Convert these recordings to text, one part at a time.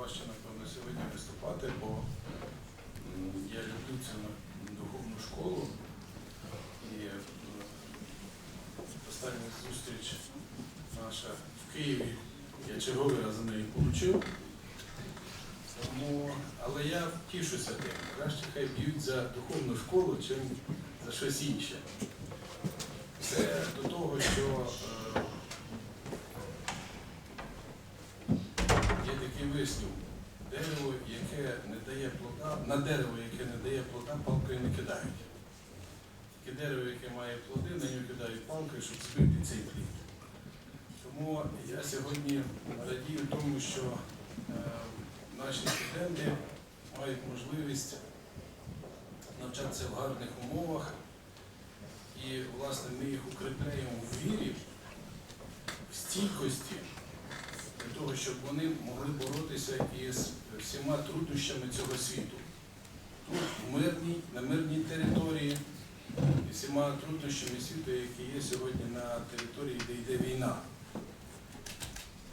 важче, напевно, сьогодні виступати, бо я люблю цю духовну школу. І е, остання зустріч наша в Києві, я черговий раз за неї отримав. Тому, але я тішуся тим. Краще хай б'ють за духовну школу, чим за щось інше. Це до того, що е, є такий. Дерево, яке не дає плода, на дерево, яке не дає плода, палкою не кидають. Таке дерево, яке має плоди, на нього кидають палкою, щоб збити цей плід. Тому я сьогодні радію тому, що е, наші студенти мають можливість навчатися в гарних умовах. І, власне, ми їх укріпляємо в вірі, в стійкості того, щоб вони могли боротися із всіма труднощами цього світу. Тут, в мирній, на мирній території, всіма труднощами світу, які є сьогодні на території, де йде війна.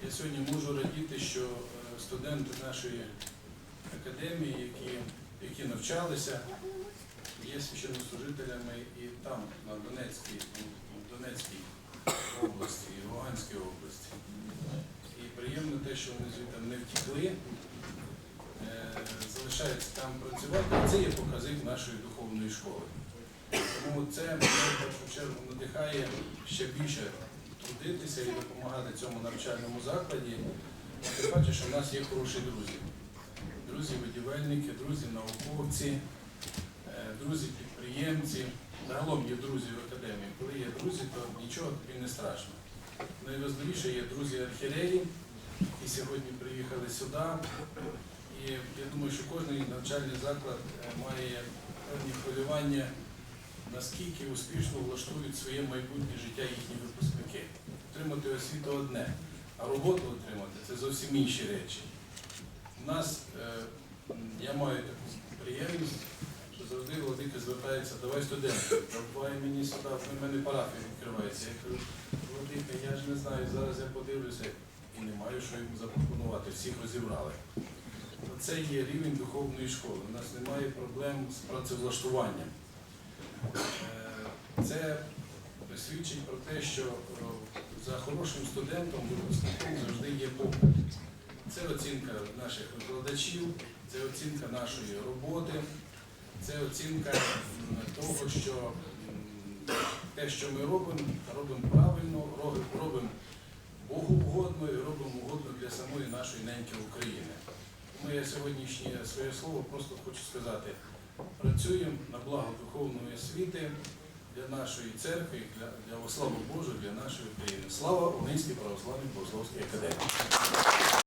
Я сьогодні можу радіти, що е, студенти нашої академії, які, які навчалися, є священнослужителями і там, на Донецькій області, і в Луганській області. І приємно те, що втікли, е, залишаються там працювати. Це є показник нашої духовної школи. Тому це мене в першу чергу надихає ще більше трудитися і допомагати цьому навчальному закладі. Ти бачиш, що в нас є хороші друзі. Друзі-будівельники, друзі-науковці, е, друзі-підприємці. Загалом є друзі в академії. Коли є друзі, то нічого тобі не страшно. Найважливіше є друзі які сьогодні приїхали сюди. І я думаю, що кожен навчальний заклад е, має певні хвилювання, наскільки успішно влаштують своє майбутнє життя їхні випускники. Отримати освіту одне, а роботу отримати це зовсім інші речі. У нас, е, я маю таку приємність, що завжди владики звертаються, давай студенти, давай мені сюди, в мене парафія відкривається. Я кажу, владика, я ж не знаю, зараз я подивлюся і не маю що йому запропонувати, всіх розібрали. Це є рівень духовної школи. У нас немає проблем з працевлаштуванням. Е, Це свідчить про те, що е, за хорошим студентом, випускником завжди є попит. Це оцінка наших викладачів, це оцінка нашої роботи, це оцінка того, що те, що ми робимо, робимо правильно, робимо, робимо Богу угодно і робимо угодно для самої нашої неньки України. Я сьогоднішнє своє слово просто хочу сказати, працюємо на благо духовної освіти для нашої церкви, для, для славу Божу, для нашої України. Слава Українській православній богословській академії.